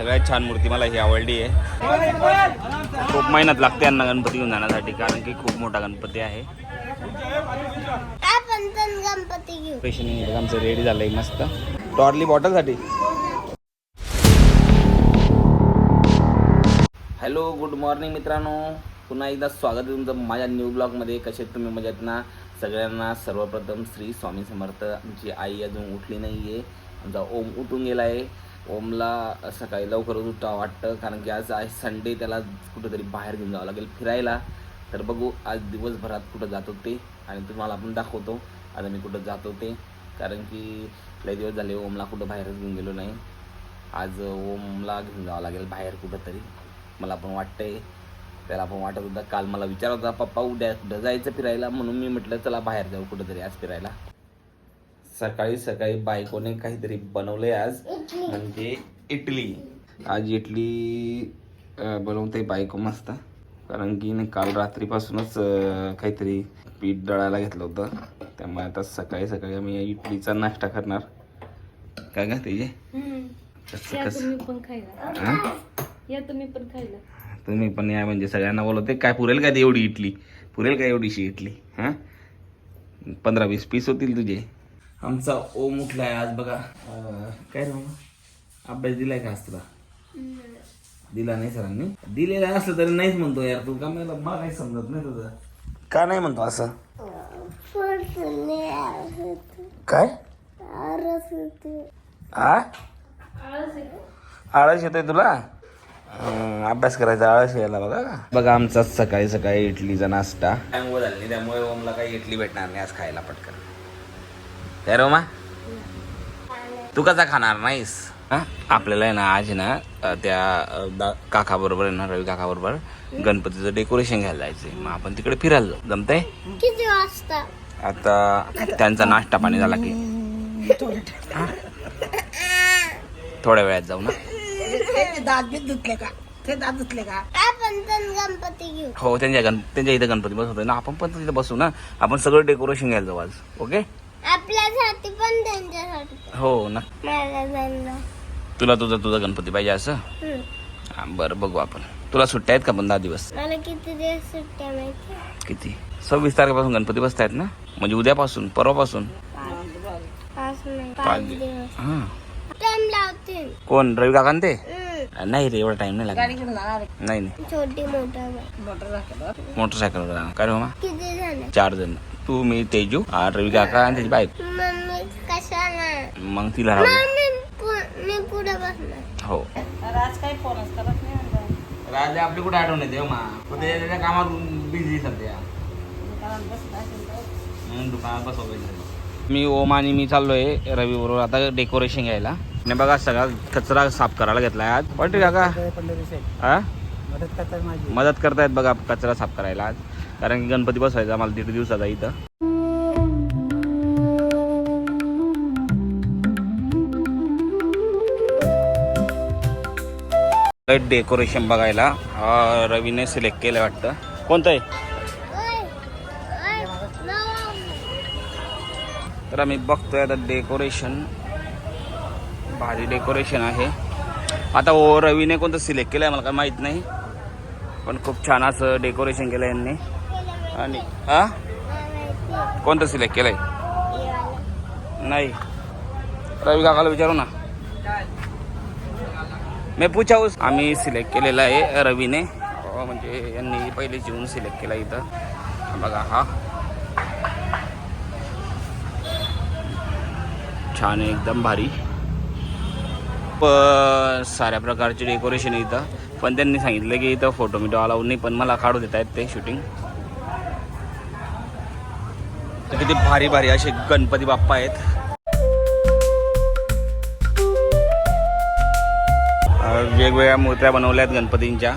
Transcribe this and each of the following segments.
सगळ्यात छान मूर्ती मला ही आवडली आहे. खूप मेहनत लागते यांना गणपती घेऊन जाण्यासाठी कारण की खूप मोठा गणपती आहे. गणपती आमचं रेडी झालंय मस्त. टॉर्ली बॉटलसाठी हॅलो गुड मॉर्निंग मित्रांनो. पुन्हा एकदा स्वागत आहे तुमचं माझ्या न्यू ब्लॉगमध्ये कसे तुम्ही? मजेत ना? सगळ्यांना सर्वप्रथम श्री स्वामी समर्थ. आमची आई अजून उठली नाही आहे आमचा ओम उठून गेला आहे ओमला सकाळी लवकरच उठा वाटतं कारण की आज आहे संडे त्याला कुठंतरी बाहेर घेऊन जावं लागेल फिरायला. तर बघू आज दिवसभरात कुठं जातो ते आणि तुम्हाला आपण दाखवतो. आता मी कुठं जातो ते कारण की लय दिवस झाले ओमला कुठं बाहेरच घेऊन गेलो नाही. आज ओमला घेऊन जावं लागेल बाहेर कुठंतरी मला पण वाटतंय. त्याला पण वाटत होता काल मला विचार होता पप्पा उद्या कुठं जायचं फिरायला? म्हणून मी म्हटलं चला बाहेर जाऊ कुठंतरी आज फिरायला. सकाळी सकाळी बायकोने काहीतरी बनवलंय आज. म्हणजे इडली. आज इडली अं, बनवते बायको मस्त. कारण की नाही काल रात्रीपासूनच काहीतरी पीठ दळायला घेतलं होतं. त्यामुळे आता सकाळी सकाळी आम्ही इडलीचा नाश्ता करणार. काय का कसं तुम्ही पण खायला. हां या म्हणजे सगळ्यांना बोलवते. काय पुरेल काय एवढी इडली? पुरेल काय एवढीशी इडली? हां? पंधरा वीस पीस होतील तुझे. आमचा ओम उठलाय आज बघा. अं, काय रे मामा? अभ्यास दिलाय का आज तुला? दिला नाही सरांनी. दिलेला असलं तरी नाहीच म्हणतो यार तू का मला मला काही समजत नाही तुझं. का नाही म्हणतो असं? काय? आ? आळस येतोय तुला? अभ्यास करायचा आळस यायला बघा. बघा आमचा सकाळी सकाळी इडलीचा नाश्ता. अंघोळ झाली त्यामुळे ओमला काही इडली भेटणार नाही आज खायला पटकन. काय रे ओमा तू कसा खाणार नाहीस? हा? आपल्याला आहे ना आज आहे ना त्या काकाबरोबर आहे ना रवी काकाबरोबर गणपतीचं डेकोरेशन घ्यायला जायचंय. मग आपण तिकडे फिरायला जाऊ. जमतंय? किती वाजता? आता त्यांचा नाश्ता पाणी झाला की? थोड्या वेळात जाऊ ना. आपण पण गणपती घेऊ. हो त्यांच्या गण त्यांच्या इथं गणपती बसवतोय ना. आपण पण तिथं बसू ना. आपण सगळं डेकोरेशन घ्यायला जाऊ आज. ओके आपल्यासाठी पण त्यांच्यासाठी. हो ना. मला तुला तुझं तुझं गणपती पाहिजे असं? हम्म. हा, बरं बघू आपण. तुला सुट्ट्या आहेत का पण दहा दिवस? मला किती दिवस सुट्ट्या माहिती किती? सव्वीस तारखेपासून गणपती बसतायत ना? म्हणजे उद्यापासून परवापासून? पाच नाही पाच पाच दिवस. दिवस. हा. लावतील. कोण? रवी काका ते. नाही रे एवढा टाइम नाही लागत नाही नाही. छोटी मोठा मोटरसायकल काय रे मामा? किती झाले? चार जण. तू मी तेजू हा, रवी काका आणि त्याची बाईक मम्मी कशाला? मग तिला राहू दे. मम्मी पु- मी पुढे बसणार. हो. राजा आपली कुठे आठवण येते हो मा? कुठे त्याच्या कामात बिझी सध्या. दुकानात बसवलं मी ओम आणि मी चाललोय रवी बरोबर आता डेकोरेशन घ्यायला. आणि बघा सगळा कचरा साफ करायला घेतलाय आज. वाटते काका. हा? मदत करतायत बघा कचरा साफ करायला आज. कारण की गणपती बसवायचा मला दीड दिवसाचा इथं. डेकोरेशन बघायला. रवीने सिलेक्ट केलं वाटतं. कोणतं आहे? तर आम्ही बघतोय आता डेकोरेशन भारी डेकोरेशन आहे. आता ओ रवीने कोणतं सिलेक्ट केलं आहे मला काय माहीत नाही. पण खूप छान असं डेकोरेशन केलं यांनी. आणि आ? कोणतं सिलेक्ट केलं आहे नाही. रवी काकाला विचारू ना. मी पूछा आम्ही सिलेक्ट केलेला आहे रवीने. हो, म्हणजे यांनी पहिले येऊन सिलेक्ट केला इथं. बघा हा. छान आहे एकदम भारी. साऱ्या प्रकारचे डेकोरेशन आहे इथं. पण त्यांनी सांगितलं की इथं फोटो मिटो अलाउड नाही पण मला काढू देत आहेत ते शूटिंग किती भारी भारी असे गणपती बाप्पा आहेत. वेगवेगळ्या मूर्त्या बनवल्या आहेत गणपतींच्या.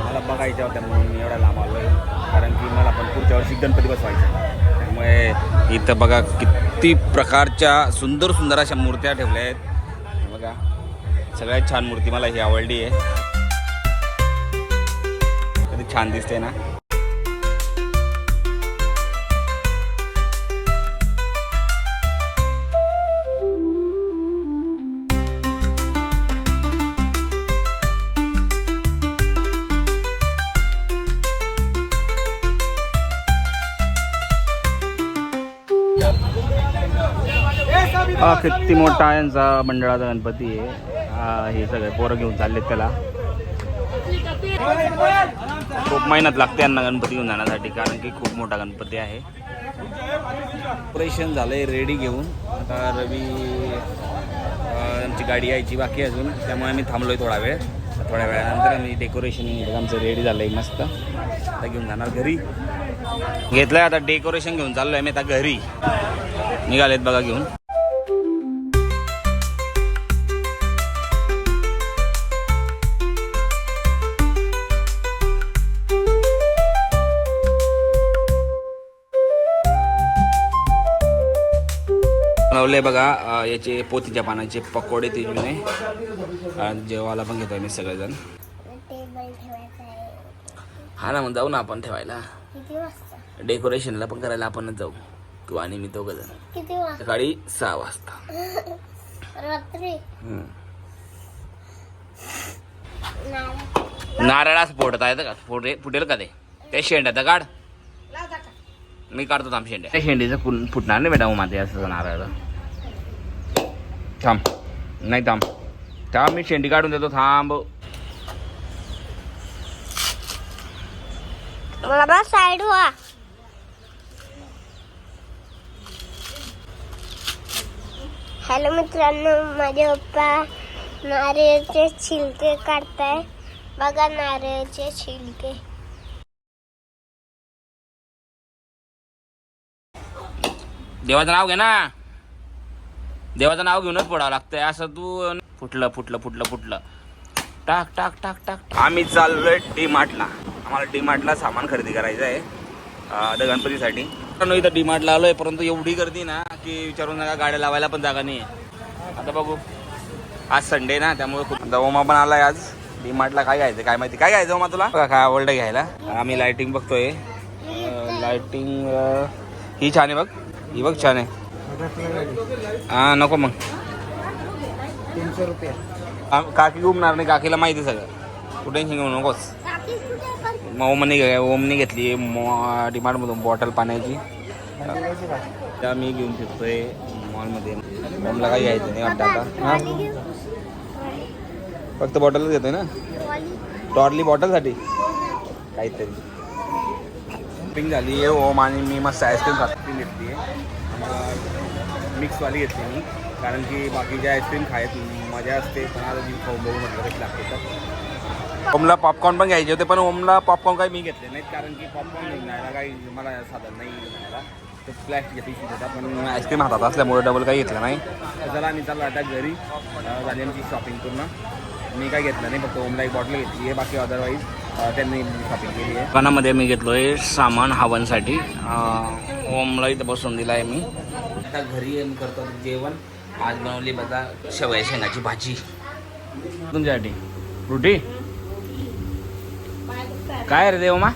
मला बघायच्या होत्या म्हणून मी एवढा लांब आलो आहे कारण की मला पण पुढच्या वर्षी गणपती बसवायचा त्यामुळे इथं बघा किती प्रकारच्या सुंदर सुंदर अशा मूर्त्या ठेवल्या आहेत. बघा सगळ्यात छान मूर्ती मला ही आवडली आहे. कधी छान दिसते ना? हा किती मोठा यांचा मंडळाचा गणपती आहे. हा हे सगळे पोरं घेऊन चाललेत त्याला. खूप मेहनत लागते यांना गणपती घेऊन जाण्यासाठी कारण की खूप मोठा गणपती आहे. ऑपरेशन झालंय रेडी घेऊन. आता रवी आमची गाडी यायची बाकी आहे अजून. त्यामुळे आम्ही थांबलोय थोडा वेळ. थोड्या वेळानंतर आम्ही डेकोरेशन आमचं रेडी झालंय मस्त. आता घेऊन जाणार घरी. घेतलंय आता डेकोरेशन घेऊन चाललोय मी आता घरी. निघालेत बघा घेऊन. बनवले बघा याचे पोतीच्या पानाचे पकोडे ते जुने जेवायला पण घेतोय मी सगळेजण. आहे हा ना मग जाऊ ना आपण ठेवायला. डेकोरेशनला पण करायला आपणच जाऊ. तू आणि मी दोघं जण. सकाळी सहा वाजता. नारळाच फोडता येतं का? फोडे फुटेल का ते? ते शेंड्याचं काढ. मी काढतो थांब शेंड्या. त्या शेंडीचं फुटणार नाही बेटा माते असं नारळ थांब. नाही थांब. थांब मी शेंडी काढून देतो. थांब. बाबा साईड व्हा हॅलो मित्रांनो माझे पप्पा नारळाचे छिलके काढताय. बघा नारळाचे छिलके. देवाचं नाव घे ना. देवाचं नाव घेऊनच पडावं लागतंय. असं तू फुटलं फुटलं फुटलं फुटलं. टाक टाक टाक टाक आम्ही चाललोय डी मार्टला आम्हाला डी मार्टला सामान खरेदी करायचं आहे द गणपतीसाठी इथं डी मार्टला आलोय परंतु एवढी गर्दी ना की विचारून नका गाड्या लावायला पण जागा नाही आहे आता बघू. आज संडे ना त्यामुळे खूप ओमा पण आलाय आज. डी मार्टला काय घ्यायचं काय माहिती? काय घ्यायचं ओमा तुला? काय आवडलं घ्यायला. आम्ही लाइटिंग बघतोय. लाईटिंग ही छान आहे बघ. ही बघ छान आहे. हा नको मग. तीनशे रुपये. काकी घुमणार नाही काकीला माहिती आहे सगळं. कुठे घेऊ नकोस. मग ओमनी घे ओमनी घेतली डिमांडमधून बॉटल पाण्याची. त्या मी घेऊन फिरतोय मॉलमध्ये. ओमला काही घ्यायचं नाही वाटतं आता. हा? फक्त बॉटलच घेतोय ना? टॉर्ली बॉटलसाठी? काहीतरी. शॉपिंग झाली आहे ओम आणि मी मस्त आईस्क्रीम खाती घेतली आहे मिक्सवाली घेतली मी. कारण की बाकी ज्या आईस्क्रीम खायत मजा असते. पण आता मी खाऊन बघू म्हटलं लागते तर. ओमला पॉपकॉर्न पण घ्यायचे होते पण ओमला पॉपकॉर्न काही मी घेतले नाहीत. कारण की पॉपकॉर्न घेण्याला काही मला साधन नाही घेण्याला तर फ्लॅश घेतली होता पण आईस्क्रीम हातात असल्यामुळे डबल काही घेतलं नाही. तर चला आम्ही चाललो आता घरी. झाली आमची शॉपिंग पूर्ण. मी काय घेतलं नाही फक्त ओमला एक बॉटल घेतली. आहे बाकी अदरवाईज त्यांनी शॉपिंग केली आहे. दुकानामध्ये मी घेतलोय सामान हवनसाठी. ओमला इथं बसून दिला आहे मी. आता घरी येऊन करतो जेवण. आज बनवली बघा शेवया शेंगाची भाजी. तुमच्यासाठी. रोटी? काय रे देवमा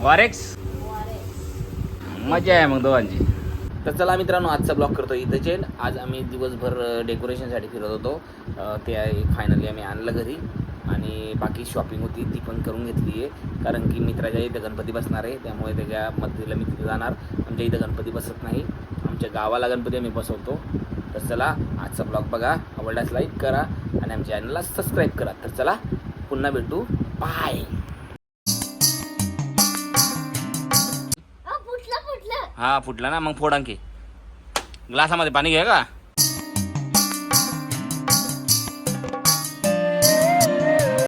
वारेक्स मजा आहे मग दोघांची. तर चला मित्रांनो आजचा ब्लॉग करतो इथंच आज आम्ही दिवसभर uh, डेकोरेशनसाठी फिरत होतो. ते फायनली आम्ही आणलं घरी. आणि बाकी शॉपिंग होती ती पण करून घेतली आहे. कारण की मित्राच्या इथं गणपती बसणार आहे. त्यामुळे त्याच्या मदतीला मी तिथे जाणार. आमच्या इथं गणपती बसत नाही. आमच्या गावाला गणपती आम्ही बसवतो. तर चला आजचा ब्लॉग बघा. आवडल्यास लाईक करा आणि आमच्या चॅनलला सबस्क्राईब करा. तर चला पुन्हा भेटू. बाय हा फुटला ना. मग फोड आणखी. ग्लासामध्ये पाणी घे का?